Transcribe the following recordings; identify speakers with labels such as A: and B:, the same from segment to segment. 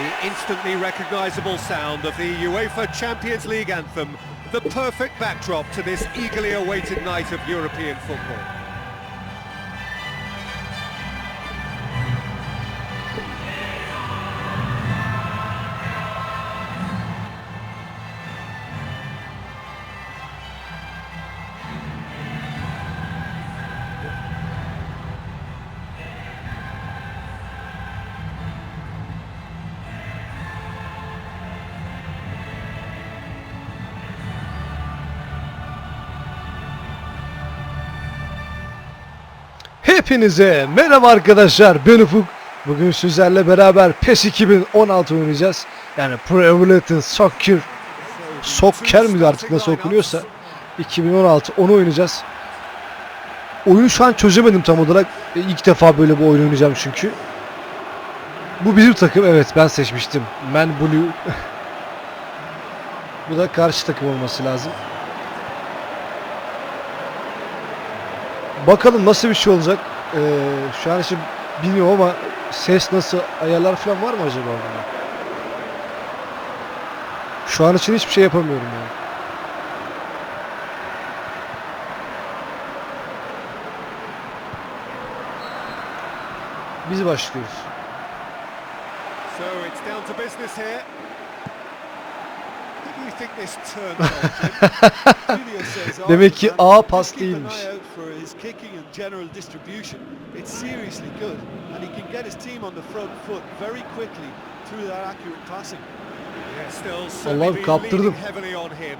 A: The instantly recognisable sound of the UEFA Champions League anthem, the perfect backdrop to this eagerly awaited night of European football.
B: Hepinize merhaba arkadaşlar ben Ufuk. Bugün sizlerle beraber PES 2016 oynayacağız. Yani Pro Evolution Soccer Soccer mi artık nasıl okunuyorsa 2016 onu oynayacağız. Oyunu şu an çözemedim tam olarak. E, İlk defa böyle bir oyun oynayacağım çünkü. Bu bizim takım evet ben seçmiştim. Man Blue. Bu da karşı takım olması lazım. Bakalım nasıl bir şey olacak. Ee, şu an için bilmiyorum ama ses nasıl ayarlar falan var mı acaba? Şu an için hiçbir şey yapamıyorum yani. Biz başlıyoruz.
A: So it's down to business here. Who do you think this turned on, Jim?
B: Demek ki A pas değilmiş.
C: It's seriously good and he can get his team on the front foot very quickly through that accurate passing.
A: Yeah, still
B: Allah'ım
A: certainly been
B: kaptırdım.
A: leaning heavily on him.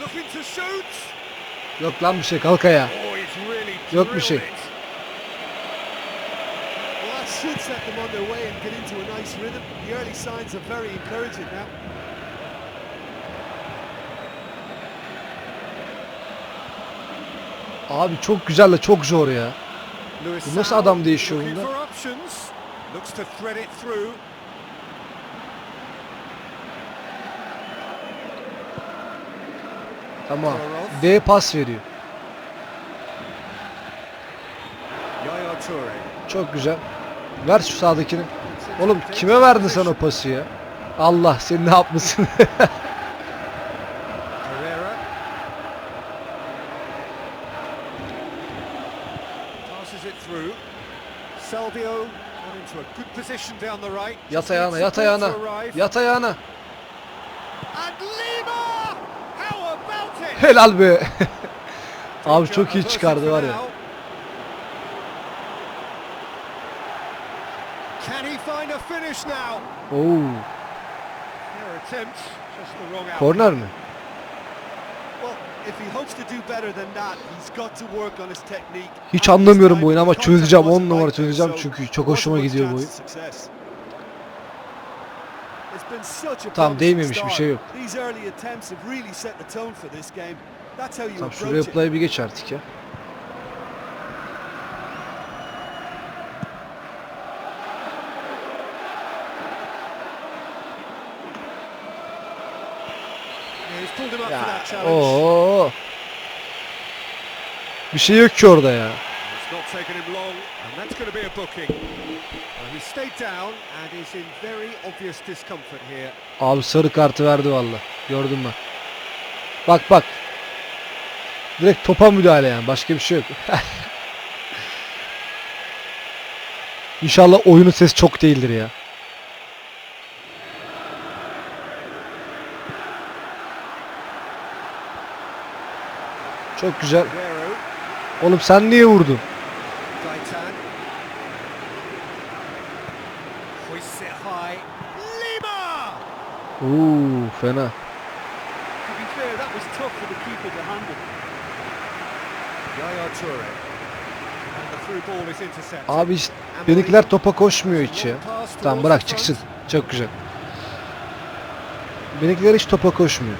A: Looking to shoot.
B: Yok lan bir şey kalk ayağa.
A: Oh, he's really
B: Yok bir şey.
A: drilled it.
C: Well, that should set them on their way and get into a nice rhythm. The early signs are very encouraging now.
B: Abi çok güzel de çok zor ya. Bu nasıl adam değişiyor bunda? Tamam. D pas veriyor. Çok güzel. Ver şu sağdakini. Oğlum kime verdin sen o pası ya? Allah seni ne yapmasın?
A: Herrera. Passes it through. Salvio got into a good position down the right.
B: Yat ayağına, yat ayağına. Yat ayağına. Helal be. Abi çok iyi çıkardı var ya.
A: now. Can he find a finish now?
B: Oo, korner mi?
C: Well, if he hopes to do better than that, he's got to work on his technique.
B: Hiç anlamıyorum bu oyunu ama çözeceğim, on
C: wasn't
B: numara
C: right there,
B: çözeceğim çünkü çok hoşuma gidiyor bu oyun.
C: promising
B: değmemiş bir şey yok.
C: These early attempts have really set the tone for this game. That's how you
B: Tamam
C: approach
B: şuraya play bir geç artık ya. Oo. Bir şey yok ki orada ya. Abi sarı kartı verdi valla. Gördün mü? Bak bak. Direkt topa müdahale yani. Başka bir şey yok. İnşallah oyunun sesi çok değildir ya. Çok güzel. Oğlum sen niye vurdun? Oo fena. Abi işte benimkiler topa koşmuyor hiç ya. Tamam bırak çıksın. Çok güzel. Benimkiler hiç topa koşmuyor.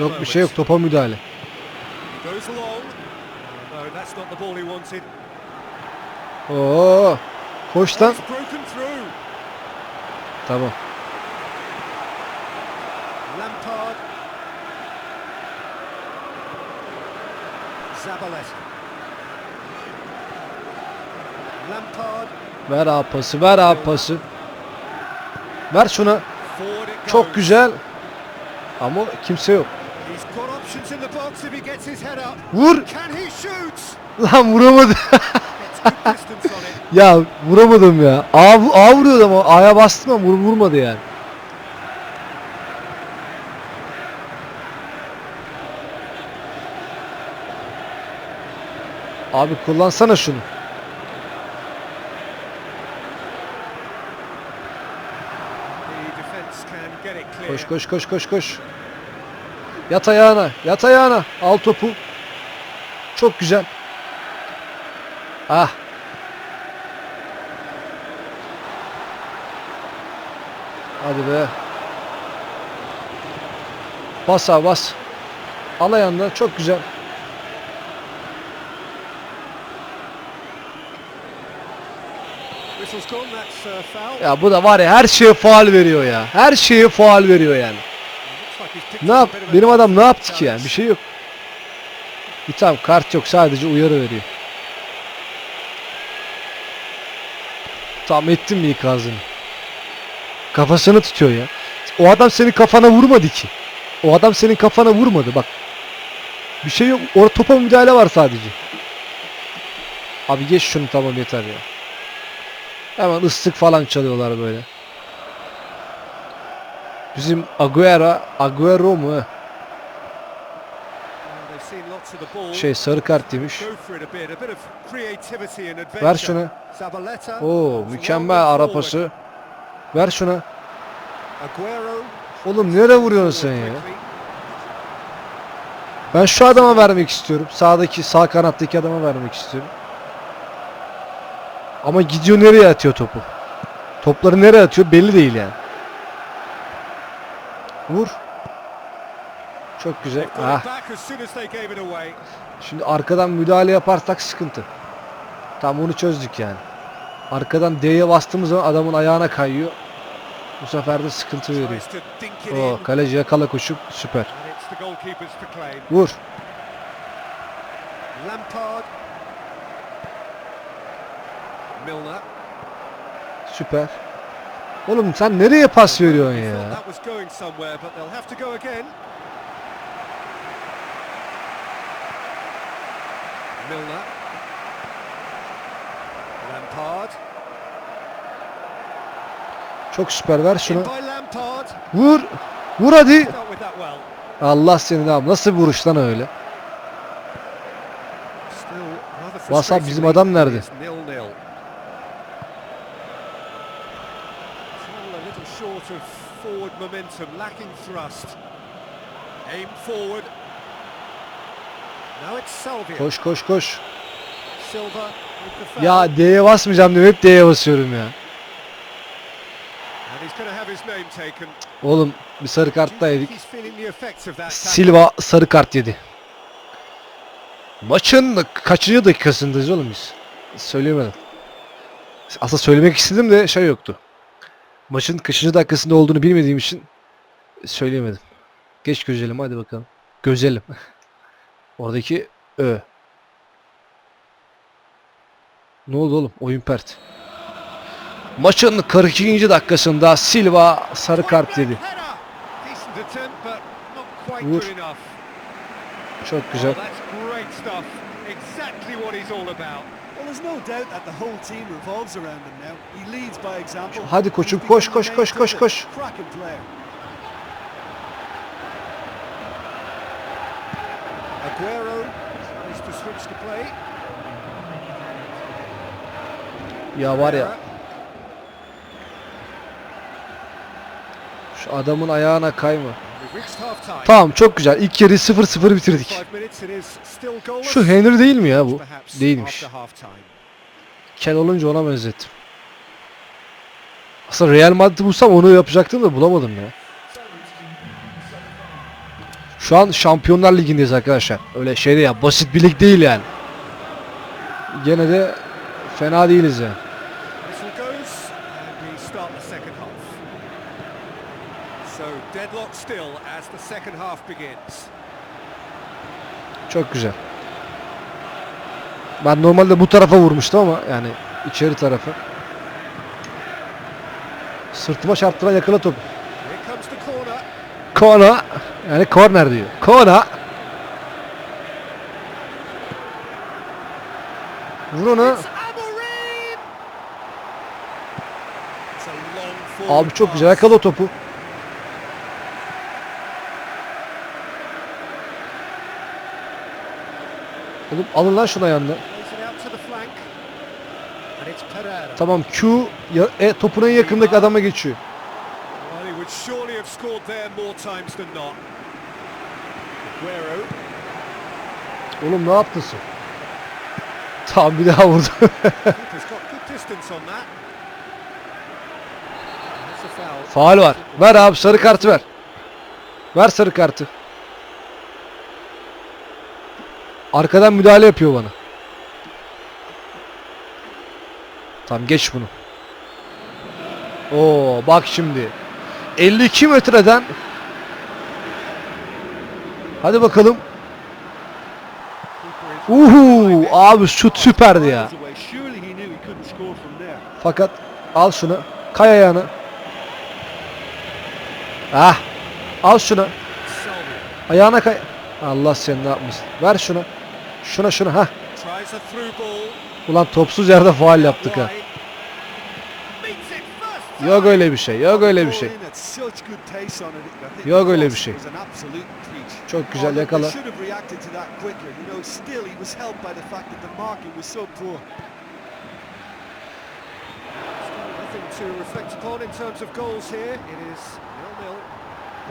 B: Yok bir şey yok topa müdahale. Oo. Koş lan. Tamam.
A: Lampard. Zabaleta. Lampard.
B: Ver abi pası, ver abi pası. Ver şuna. Çok güzel. Ama kimse yok. Vur. Lan vuramadı. Ya vuramadım ya. A, A vuruyordu ama A'ya bastım ama vur, vurmadı yani. Abi kullansana şunu. Koş koş koş koş koş. Yat ayağına, yat ayağına. Al topu. Çok güzel. Ah. Hadi be. Bas abi bas. Al ayağında çok güzel.
A: Uh.
B: Ya bu da var ya her şeye faal veriyor ya. Her şeye faal veriyor yani.
A: Looks like he's picked
B: Ne yap? Benim adam ne yaptı ki yani? Bir şey yok. Bir tamam kart yok sadece uyarı veriyor. Tam ettim mi ikazını? Kafasını tutuyor ya. O adam senin kafana vurmadı ki. O adam senin kafana vurmadı bak. Bir şey yok. Orada topa müdahale var sadece. Abi geç şunu tamam yeter ya. Hemen ıslık falan çalıyorlar böyle. Bizim Agüero, Agüero mu? Şey sarı kart
A: adventure.
B: Ver şunu. Oo mükemmel ara pası. Ver.
A: Aguero.
B: Oğlum nereye vuruyorsun sen ya? Ben şu adama vermek istiyorum. Sağdaki sağ kanattaki adama vermek istiyorum. Ama gidiyor nereye atıyor topu? Topları nereye atıyor belli değil yani. Vur. Çok güzel. Ah. Şimdi arkadan müdahale yaparsak sıkıntı. Tam onu çözdük yani. Arkadan D'ye bastığımız zaman adamın ayağına kayıyor. Bu sefer de sıkıntı veriyor. O kaleci yakala koşup süper. Vur. Süper. Oğlum sen nereye pas veriyorsun ya?
A: Milner. Lampard.
B: Çok süper ver şunu. Vur. Vur hadi. Allah seni abi nasıl bir vuruş lan öyle? Up, bizim adam nerede?
A: Momentum, lacking thrust. Aim forward. Now it's Salvia.
B: Koş koş koş.
A: Silva.
B: Ya D'ye basmayacağım diyorum hep D'ye basıyorum ya. Oğlum bir sarı kart
A: you
B: yedik. Silva sarı kart yedi. Maçın kaçıncı dakikasındayız oğlum biz? Söyleyemedim. Aslında söylemek istedim de şey yoktu. Maçın kaçıncı dakikasında olduğunu bilmediğim için söyleyemedim. Geç gözelim hadi bakalım. Gözelim. Oradaki ö. Ne oldu oğlum? Oyun pert. Maçın 42. dakikasında Silva sarı kart
A: quite
B: Vur. Çok güzel. Hadi koçum, koş, koş, koş, koş, koş. Ya var ya. Şu adamın ayağına kayma. Tamam çok güzel. İlk yarıyı 0-0 bitirdik. Şu Henry değil mi ya bu? Değilmiş. Kel olunca ona benzettim. Aslında Real Madrid'i bulsam onu yapacaktım da bulamadım ya. Şu an Şampiyonlar Ligi'ndeyiz arkadaşlar. Öyle şeyde ya basit bir lig değil yani. Gene de fena değiliz yani.
A: Second half begins.
B: Çok güzel. Ben normalde bu tarafa vurmuştum ama yani içeri tarafı. Sırtıma çarptıran yakala
A: corner.
B: Kona yani corner diyor. Kona. Vur onu. Abi çok güzel yakala topu. Oğlum alın lan şuna yanına. Tamam Q ya, e, topun en yakındaki adama geçiyor. Oğlum ne yaptın sen? Tamam bir daha vurdu. Faal var. Ver abi sarı kartı ver. Ver sarı kartı. Arkadan müdahale yapıyor bana. Tamam geç bunu. Oo bak şimdi. 52 metreden Hadi bakalım. Uhu abi şut süperdi ya. Fakat al şunu. Kay ayağını. Ah. Al şunu. Ayağına kay. Allah seni ne yapmasın. Ver şunu. Şuna şuna ha. Ulan topsuz yerde faal yaptık ha. Yok öyle bir şey. Yok öyle bir şey. Yok öyle bir şey. Çok güzel yakala.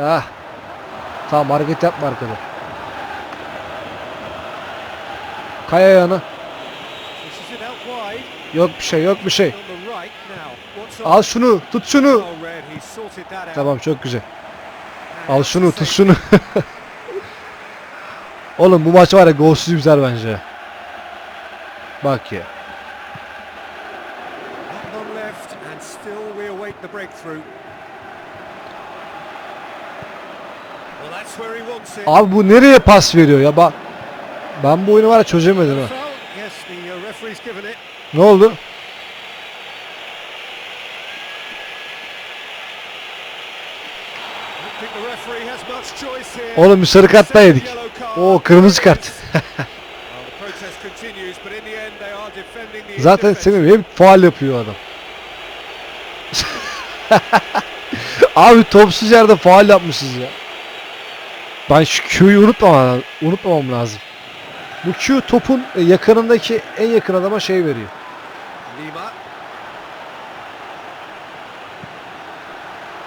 B: Ah. Tamam hareket yapma arkada. Kay ayağını. Yok bir şey yok bir şey. Al şunu. Tut şunu.
A: Oh.
B: Tamam çok güzel. Al şunu tut şunu. Oğlum bu maç var ya golsüz biter bence. Bak ya. Abi bu nereye pas veriyor ya bak. Ben bu oyunu var ya çözemedim ha.
A: Uh.
B: Ne oldu? Oğlum bir sarı kart daha yedik. Oo kırmızı kart. Zaten senin hep faal yapıyor adam. Abi topsuz yerde faal yapmışız ya. Ben şu Q'yu unutmamam, unutmamam lazım. Bu Q topun yakınındaki en yakın adama şey veriyor.
A: Lima.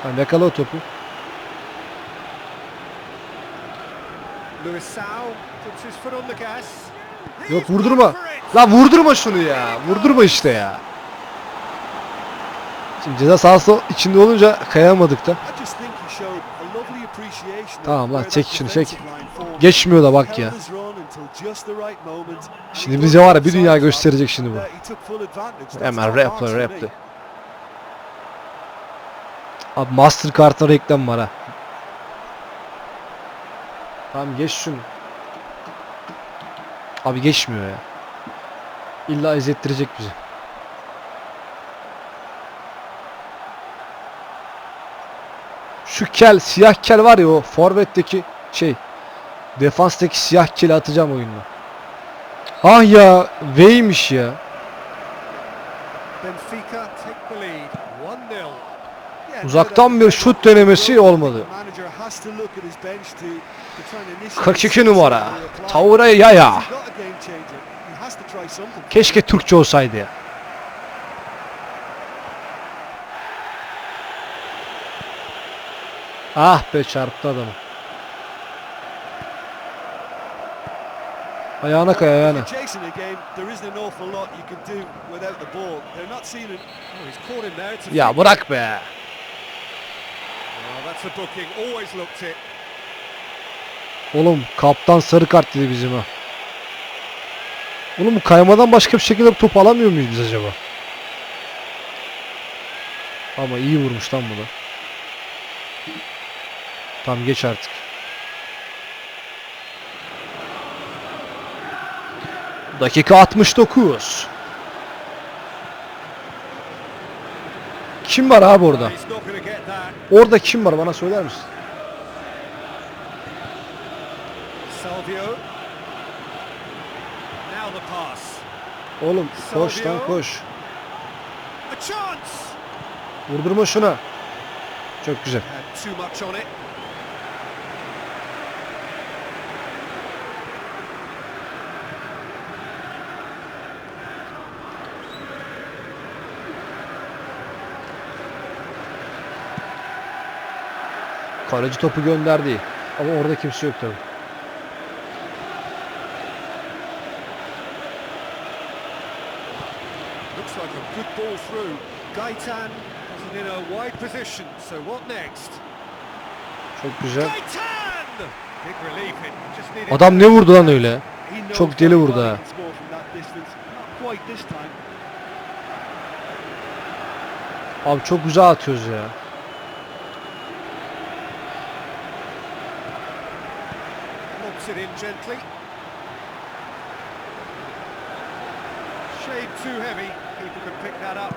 B: Hani yakala o topu. Yok vurdurma. La vurdurma şunu ya. Vurdurma işte ya. Şimdi ceza sahası içinde olunca kayamadık da. Tamam lan, çek şunu, çek. Geçmiyor da bak ya. Şimdi bize var ya bir dünya gösterecek şimdi bu. Hemen rapla rapla. Abi Mastercard'da reklam var ha. Tamam geç şunu. Abi geçmiyor ya. İlla izlettirecek bizi. Şu kel, siyah kel var ya o forvetteki şey. Defanstaki siyah keli atacağım oyununa. Ah ya, V'ymiş ya.
A: Benfica take the lead. 1-0.
C: Yeah,
B: Uzaktan bir şut denemesi olmadı.
C: The manager has to look at his bench to- to try and initiate
B: 42 numara. Tavura yaya. Keşke Türkçe olsaydı ya. Ah be çarptı adamı.
C: There.
A: It's a
B: Ya
A: free
B: bırak be.
A: Oh, that's a booking. Always looked it.
B: Oğlum kaptan sarı kart dedi bizim ha. Oğlum bu kaymadan başka bir şekilde bu topu alamıyor muyuz biz acaba? Ama iyi vurmuş lan bu da. Tamam geç artık. Dakika 69. Kim var abi orada? Orada kim var bana söyler misin? Oğlum koş lan koş. Vurdurma şuna. Çok güzel.
A: Had too much on it.
B: Kaleci topu gönderdi. Ama orada kimse yok tabi.
A: Looks like a good ball through. Gaitan wasn't in a wide position, so what next?
B: Çok güzel. Adam ne vurdu lan öyle? Çok deli vurdu ha. Abi çok güzel atıyoruz ya.
A: Lobs it in gently. Shade too heavy. Keeper can pick that up.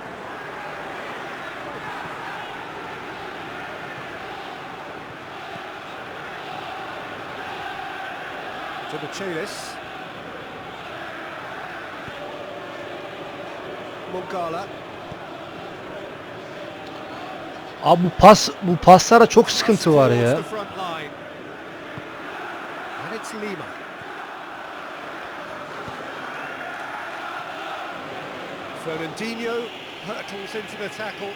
A: To Michaelis. Mongala.
B: Abi bu pas bu paslara çok sıkıntı var ya.
A: İt's Lima. Fernandinho hurtles into the tackle.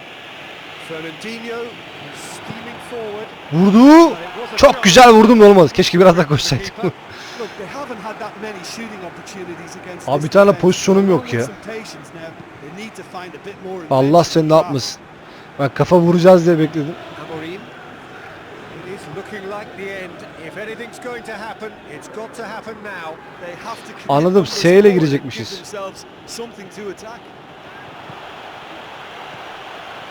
A: Fernandinho steaming forward.
B: Vurdu. Çok güzel vurdum da olmadı. Keşke biraz daha koşsaydım.
A: Keeper.
C: Look, they haven't had that many shooting opportunities against
B: Abi
C: this
B: bir tane pozisyonum yok ya. Allah
C: and
B: ne yapmasın. Ben kafa vuracağız diye bekledim. Anladım, S ile girecekmişiz.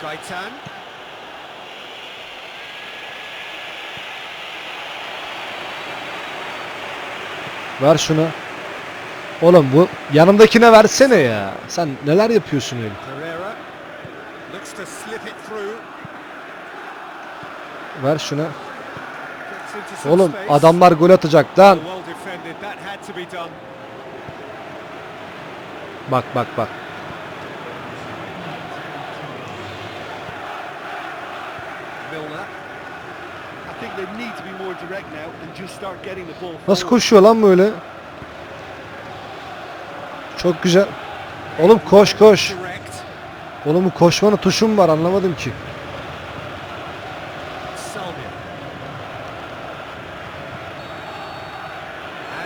A: Gaitan.
B: Ver şuna. Oğlum bu yanımdakine versene ya. Sen neler yapıyorsun öyle? Ver şuna. Oğlum adamlar gol atacak lan. Bak bak bak. Nasıl koşuyor lan böyle? Çok güzel. Oğlum koş koş. Oğlum bu koşmanın tuşu mu var anlamadım ki.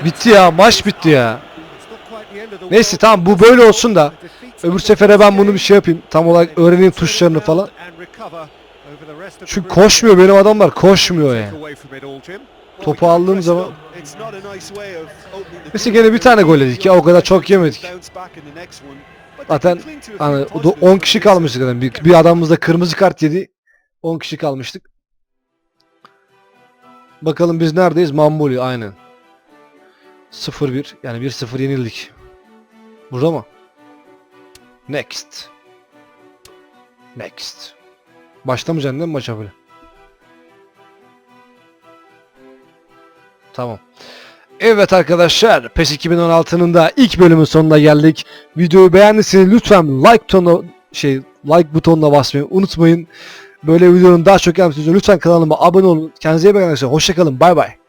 B: Bitti ya maç bitti ya. Neyse tamam bu böyle olsun da. Öbür sefere ben bunu bir şey yapayım. Tam olarak öğreneyim tuşlarını falan. Çünkü koşmuyor benim adamlar koşmuyor ya. Topu aldığım zaman
C: It's not a nice way of opening the
B: Neyse
C: door.
B: gene bir tane gol yedik ya o kadar çok yemedik. Zaten hani
C: few
B: o da 10
C: positives
B: kişi kalmıştık zaten. Bir, bir adamımız da kırmızı kart yedi. 10 kişi kalmıştık. Bakalım biz neredeyiz? Mamboli aynen. 0-1 yani 1-0 yenildik. Burada mı? Next. Next. Başlamayacaksın değil mi maça böyle? Tamam. Evet arkadaşlar PES 2016'nın da ilk bölümün sonuna geldik. Videoyu beğendiyseniz lütfen like butonuna şey like butonuna basmayı unutmayın. Böyle videonun daha çok gelmesi için lütfen kanalıma abone olun. Kendinize iyi bakın arkadaşlar. Hoşçakalın. Bay bay.